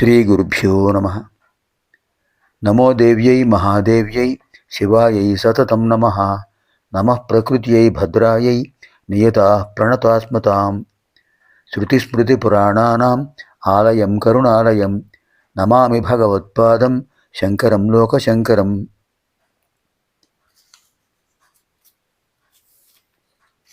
శ్రీగురుభ్యో నమ నమో దేవ్యై మహాదేవ్యై శివాయై సతతం నమ నమ ప్రకృత్యై భద్రాయై నియత ప్రణతాస్మతాం శృతిస్మృతిపురాణానాం ఆలయం కరుణాలయం నమామి భగవత్పాదం శంకరం లోకశంకరం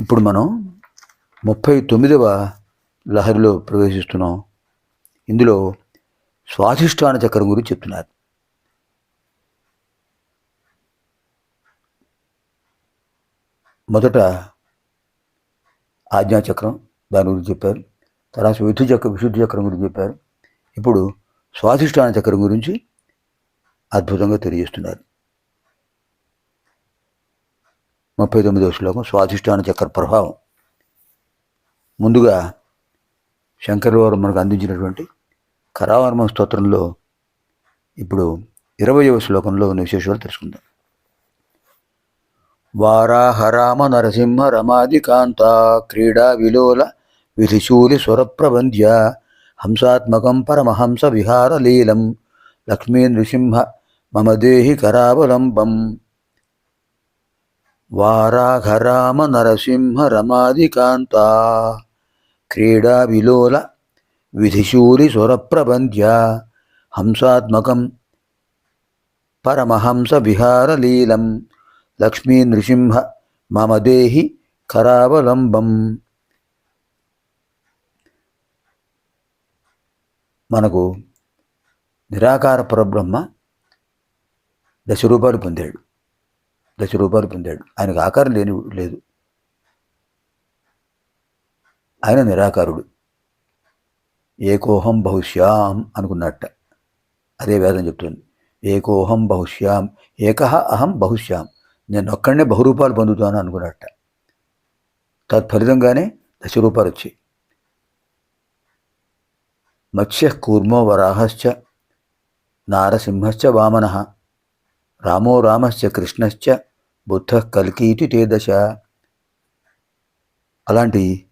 ఇప్పుడు మనం ముప్పై తొమ్మిదవ లహరిలో ప్రవేశిస్తున్నాం. ఇందులో స్వాధిష్టాన చక్రం గురించి చెప్తున్నారు. మొదట ఆజ్ఞాచక్రం దాని గురించి చెప్పారు. తర్వాత విధు చక్రం విశుద్ధి చక్రం గురించి చెప్పారు. ఇప్పుడు స్వాధిష్టాన చక్రం గురించి అద్భుతంగా తెలియజేస్తున్నారు. ముప్పై తొమ్మిదవ శ్లోకం స్వాధిష్టాన చక్ర ప్రభావం. ముందుగా శంకర్ వారు మనకు అందించినటువంటి కరావర్మ స్తోత్రంలో ఇప్పుడు ఇరవయవ శ్లోకంలో ఉన్న విశేషాలు తెలుసుకుందాం. వారాహరామ నరసింహ రమాదికాంత క్రీడా విలోల విధిశూలి స్వరప్రబంధ్య హంసాత్మకం పరమహంస విహారలీలం లక్ష్మీ నృసింహ మమ దేహి కరావలంబం. వారాఘరామ నరసింహ రమాదికాంత క్రీడా విలోల విధిశూలి స్వరప్రబంధ్య హంసాత్మకం పరమహంస విహారలీలం లక్ష్మీ నృసింహ మమ దేహి కరావలంబం మనకు నిరాకార పరబ్రహ్మ దశ రూపాయలు పొందాడు. దశ రూపాయలు పొందాడు. ఆయనకు ఆకారం లేని లేదు. ఆయన నిరాకారుడు. ఏకోహం బహుశ్యాం అనుకున్నట్ట. అదే వేదం చెప్తుంది. ఏకోహం బహుశ్యాం ఏకహ అహం బహుశ్యాం. నేను ఒక్కడనే బహురూపాలు పొందుతాను అనుకున్నట్ట. తత్ఫలితంగానే దశరూపాలు వచ్చాయి. మత్స్య కూర్మో వరాహశ్చ నారసింహశ్చ వామన రామో రామశ్చ కృష్ణశ్చ బుద్ధ కల్కీతి తే దశ అలాంటి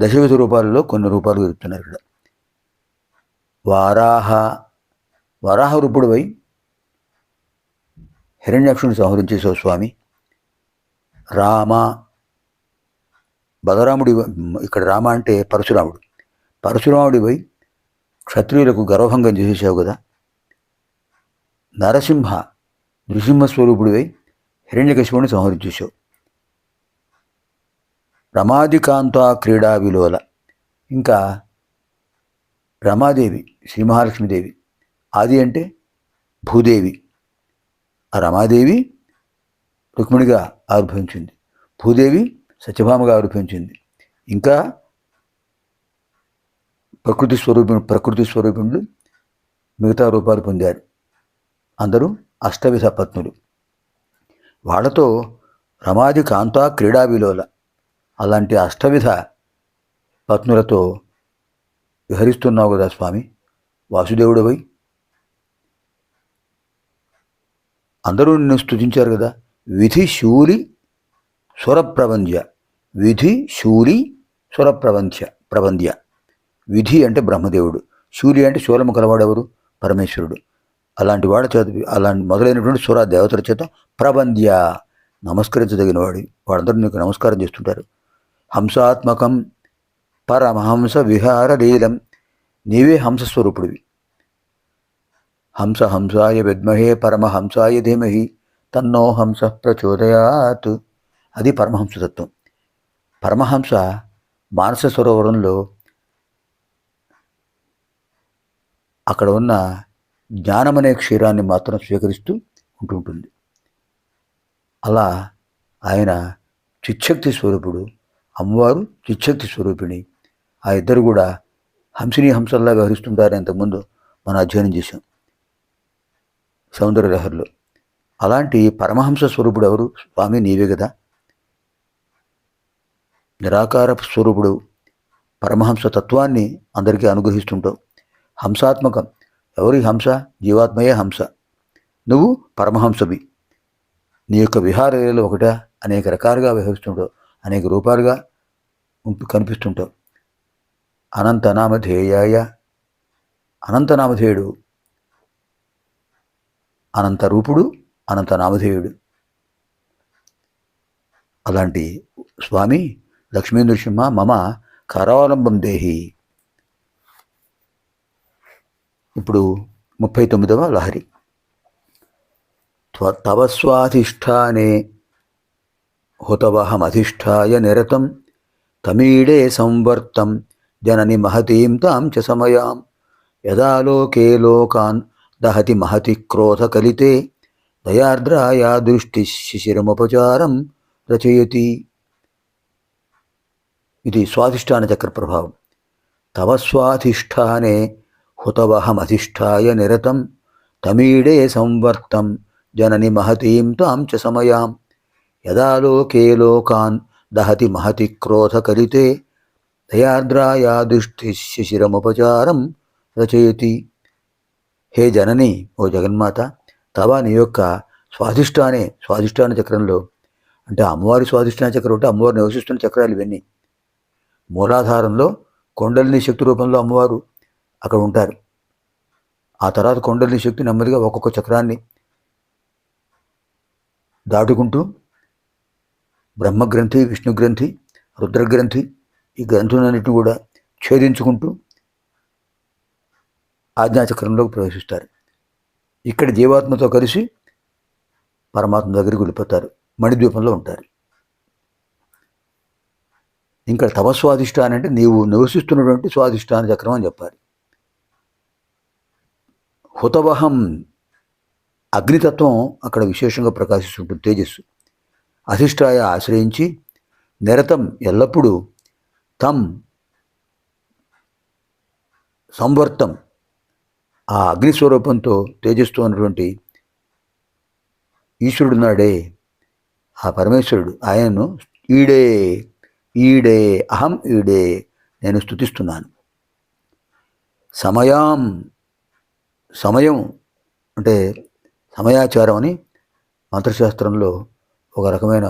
దశవిధ రూపాలలో కొన్ని రూపాలు చెప్తున్నారు ఇక్కడ. వారాహ వరాహ రూపుడువై హిరణ్యాక్షుని సంహరించేసావు స్వామి. రామ బలరాముడి ఇక్కడ రామ అంటే పరశురాముడు. పరశురాముడివై క్షత్రియులకు గర్వభంగం చేసేసావు కదా. నరసింహ నృసింహస్వరూపుడివై హిరణ్యకశిపుని సంహరించేశావు రమాదికాంత క్రీడా విలోల. ఇంకా రమాదేవి శ్రీ మహాలక్ష్మీదేవి ఆది అంటే భూదేవి. ఆ రమాదేవి రుక్మిణిగా ఆవిర్భవించింది. భూదేవి సత్యభామగా ఆవిర్భవించింది. ఇంకా ప్రకృతి స్వరూపి ప్రకృతి స్వరూపిణులు మిగతా రూపాలు పొందారు. అందరూ అష్టవిధ పత్నులు. వాళ్ళతో రమాది కాంతా క్రీడా విలోల. అలాంటి అష్టవిధ పత్నులతో విహరిస్తున్నావు కదా స్వామి? వాసుదేవుడవై? అందరూ నిన్ను స్తుతించారు కదా? విధి శూలి స్వరప్రబంధ్య విధి శూలి స్వరప్రబంధ్య ప్రబంధ్య విధి అంటే బ్రహ్మదేవుడు. శూలి అంటే శూలము కలవాడెవరు? పరమేశ్వరుడు. అలాంటి వాడు చేత అలాంటి మొదలైనటువంటి స్వర దేవతల చేత ప్రబంధ్య నమస్కరించదగిన వాడి వాడందరూ నీకు నమస్కారం చేస్తుంటారు. హంసాత్మకం పరమహంస విహార లీలం. నీవే హంసస్వరూపుడివి. హంస హంసాయ విద్మహే పరమహంసాయ ధీమహి. తన్నో హంస ప్రచోదయాత్. అది పరమహంసతత్వం. పరమహంస మానస సరోవరంలో అక్కడ ఉన్న జ్ఞానమనే క్షీరాన్ని మాత్రం స్వీకరిస్తూ ఉంటుంటుంది అలా ఆయన చిచ్చక్తి స్వరూపుడు అమ్మవారు చిచ్చక్తి స్వరూపిణి. ఆ ఇద్దరు కూడా హంసిని హంసల్లా వ్యవహరిస్తుంటారని ఇంతకుముందు మనం అధ్యయనం చేశాం. సౌందర్య లహరిలో. అలాంటి పరమహంస స్వరూపుడు ఎవరు? స్వామి నీవే కదా. నిరాకార స్వరూపుడు. పరమహంస తత్వాన్ని అందరికీ అనుగ్రహిస్తుంటావు. హంసాత్మకం. ఎవరి హంస? జీవాత్మయే హంస. నువ్వు పరమహంసవి. నీ యొక్క విహారాలు ఒకట? అనేక రకాలుగా వ్యవహరిస్తుంటావు అనేక రూపాలుగా ఉంటూ కనిపిస్తుంటావు. అనంతనామధేయాయ. అనంతనామధేయుడు అనంత రూపుడు అనంత నామధేయుడు అలాంటి స్వామి లక్ష్మీ నృసింహ మమ కరావలంబం దేహి. ఇప్పుడు ముప్పై తొమ్మిదవ లహరి. త్వ- తవ స్వాధిష్టానే హుతవహమధిష్టాయ నిరతం తమీడే సంవర్తం జనని మహతీం తాం చ సమయాం. యదా లోకే లోకాన్ దహతి మహతి క్రోధకలితే దయార్ద్రాయా దృష్టి శిశిరముపచారం రచయతి. ఇది స్వాధిష్టాన చక్ర ప్రభావం తవ స్వాధిష్టానే హుతవహమధిష్టాయ నిరతం తమీడే సంవర్తం జనని మహతీం తాం చ సమయాం. యదా లోకే లోకాన్ దహతి మహతి క్రోధకలితే దయాద్రాయా దృష్టి శిశిరముపచారం రచయతి. హే జనని ఓ జగన్మాత తవ నీ యొక్క స్వాధిష్టానే స్వాధిష్టాన చక్రంలో అంటే అమ్మవారి స్వాధిష్టాన చక్రం అంటే అమ్మవారు నివసిస్తున్న చక్రాలు ఇవన్నీ. మూలాధారంలో కొండలిని శక్తి రూపంలో అమ్మవారు అక్కడ ఉంటారు. ఆ తర్వాత కొండలిని శక్తి నెమ్మదిగా ఒక్కొక్క చక్రాన్ని దాటుకుంటూ బ్రహ్మగ్రంథి విష్ణుగ్రంథి రుద్రగ్రంథి ఈ గ్రంథులన్నిటిని కూడా ఛేదించుకుంటూ ఆజ్ఞాచక్రంలోకి ప్రవేశిస్తారు. ఇక్కడ జీవాత్మతో కలిసి పరమాత్మ దగ్గరికి వెళ్ళిపోతారు. మణిద్వీపంలో ఉంటారు. ఇంకా తవ స్వాధిష్టానం అంటే నీవు నివసిస్తున్నటువంటి స్వాధిష్టాన చక్రం అని చెప్పాలి. హుతవహం అగ్నితత్వం అక్కడ విశేషంగా ప్రకాశిస్తుంటుంది తేజస్సు. అధిష్టాయ ఆశ్రయించి నిరతం ఎల్లప్పుడూ తం సంవర్తం ఆ అగ్నిస్వరూపంతో తేజస్తో ఉన్నటువంటి ఈశ్వరుడున్నాడే ఆ పరమేశ్వరుడు ఆయనను ఈడే ఈడే అహం ఈడే నేను స్థుతిస్తున్నాను సమయాం సమయం అంటే సమయాచారం అని మంత్రశాస్త్రంలో ఒక రకమైన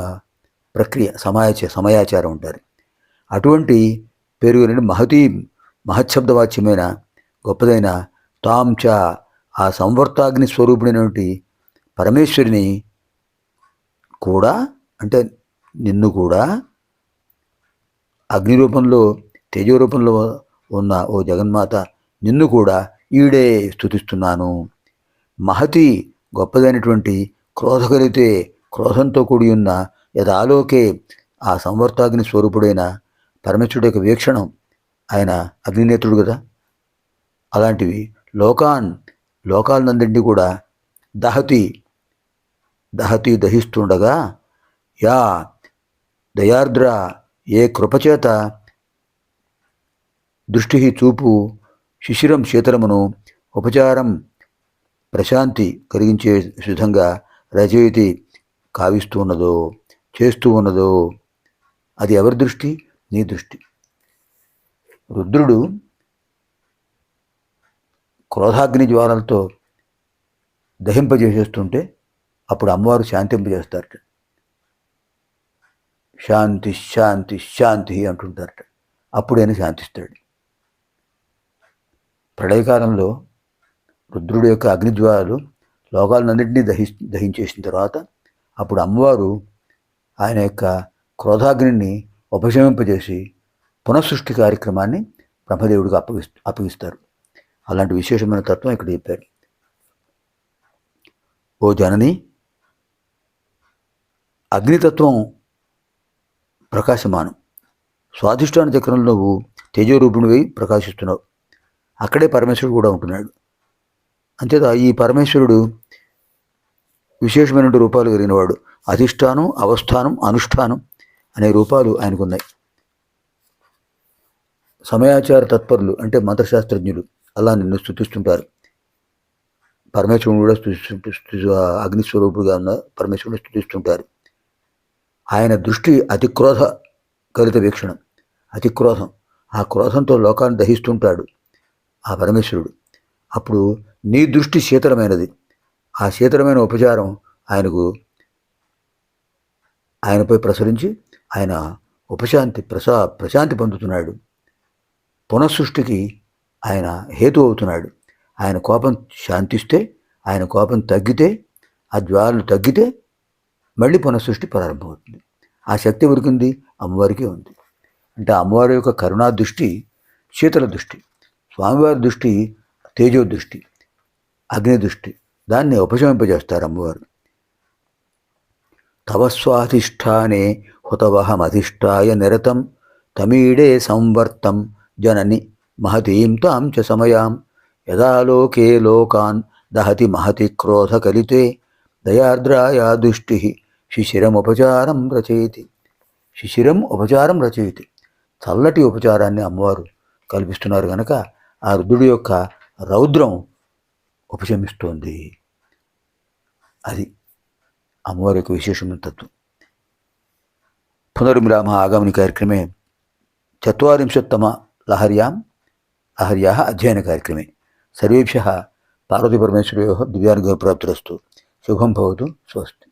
ప్రక్రియ సమయాచ సమయాచారం ఉంటారు అటువంటి పేరు మహతీ మహత్శబ్దవాచ్యమైన గొప్పదైన తాంచ ఆ సంవర్తాగ్ని స్వరూపుడైనటువంటి పరమేశ్వరిని కూడా అంటే నిన్ను కూడా అగ్ని రూపంలో తేజో రూపంలో ఉన్న ఓ జగన్మాత నిన్ను కూడా ఈడే స్థుతిస్తున్నాను మహతి గొప్పదైనటువంటి క్రోధకలితే క్రోధంతో కూడి ఉన్న యదాలోకే ఆ సంవర్తాగ్ని స్వరూపుడైన పరమేశ్వరుడు యొక్క వీక్షణం ఆయన అగ్నినేత్రుడు కదా? అలాంటివి లోకాన్ లోకాలనందరినీ కూడా దహతి దహతి దహిస్తుండగా యా దయార్ద్ర ఏ కృపచేత దృష్టి చూపు శిశిరం శీతలమును ఉపచారం ప్రశాంతి కలిగించే విధంగా రచయితి కావిస్తూ ఉన్నదో చేస్తూ ఉన్నదో అది ఎవరి దృష్టి? నీ దృష్టి. రుద్రుడు క్రోధాగ్ని జ్వాలలతో దహింపజేసేస్తుంటే అప్పుడు అమ్మవారు శాంతింపజేస్తారట. శాంతి శాంతి శాంతి అంటుంటారట. అప్పుడు ఆయన శాంతిస్తాడు. ప్రళయకాలంలో రుద్రుడి యొక్క అగ్నిజ్వాలలు లోకాలన్నింటినీ దహి దహించేసిన తర్వాత అప్పుడు అమ్మవారు ఆయన యొక్క క్రోధాగ్నిని ఉపశమింపజేసి పునఃసృష్టి కార్యక్రమాన్ని బ్రహ్మదేవుడికి అప్పగిస్తూ అప్పగిస్తారు. అలాంటి విశేషమైన తత్వం ఇక్కడ చెప్పారు. ఓ జనని అగ్నితత్వం ప్రకాశమానం. స్వాధిష్టాన చక్రంలో నువ్వు తేజోరూపునివై ప్రకాశిస్తున్నావు. అక్కడే పరమేశ్వరుడు కూడా ఉంటున్నాడు. అంతేత ఈ పరమేశ్వరుడు విశేషమైన రూపాలు కలిగినవాడు. అధిష్టానం అవస్థానం అనుష్ఠానం అనే రూపాలు ఆయనకున్నాయి. సమయాచార తత్పరులు అంటే మంత్రశాస్త్రజ్ఞులు అలా నిన్ను స్థుతిస్తుంటారు పరమేశ్వరుని కూడా స్థుతిస్తుంటూ అగ్నిస్వరూపుడుగా ఉన్న పరమేశ్వరుని స్థుతిస్తుంటారు ఆయన దృష్టి అతిక్రోధ కలిత వీక్షణం. అతిక్రోధం. ఆ క్రోధంతో లోకాన్ని దహిస్తుంటాడు ఆ పరమేశ్వరుడు. అప్పుడు నీ దృష్టి శీతలమైనది. ఆ శీతలమైన ఉపచారం ఆయనకు ఆయనపై ప్రసరించి ఆయన ఉపశాంతి ప్రసా ప్రశాంతి పొందుతున్నాడు. పునఃసృష్టికి ఆయన హేతు అవుతున్నాడు. ఆయన కోపం శాంతిస్తే ఆయన కోపం తగ్గితే ఆ జ్వాలలు తగ్గితే మళ్ళీ పునఃసృష్టి ప్రారంభమవుతుంది. ఆ శక్తి ఎవరికి ఉంది అమ్మవారికే ఉంది. అంటే అమ్మవారి యొక్క కరుణా దృష్టి శీతల దృష్టి స్వామివారి దృష్టి తేజో దృష్టి అగ్ని దృష్టి దాన్ని ఉపశమింపజేస్తారు అమ్మవారు. తవస్వాధిష్టానే హుతవహమధిష్టాయ నిరతం తమీడే సంవర్తం జనని మహతీం తాం చ సమయాం. యదా లోకే లోకాన్ దహతి మహతి క్రోధకలితే దయార్ద్రాయా దృష్టి శిశిరముపచారం రచయితి. శిశిరం ఉపచారం రచయితి. చల్లటి ఉపచారాన్ని అమ్మవారు కల్పిస్తున్నారు కనుక ఆ రుద్రుడి యొక్క రౌద్రం ఉపశమిస్తోంది. అది అమ్మవారి యొక్క విశేషమైన తత్వం. పునర్మిరామ ఆగామిని కార్యక్రమే చత్వరింశత్తమ లహర్యాం లహర్యా అధ్యయన కార్యక్రమే. సర్వేభ్య పార్వతీపరమేశ్వరయో దివ్యానుగ్రహ ప్రాప్తిరస్తు శుభం భవతు స్వస్తి.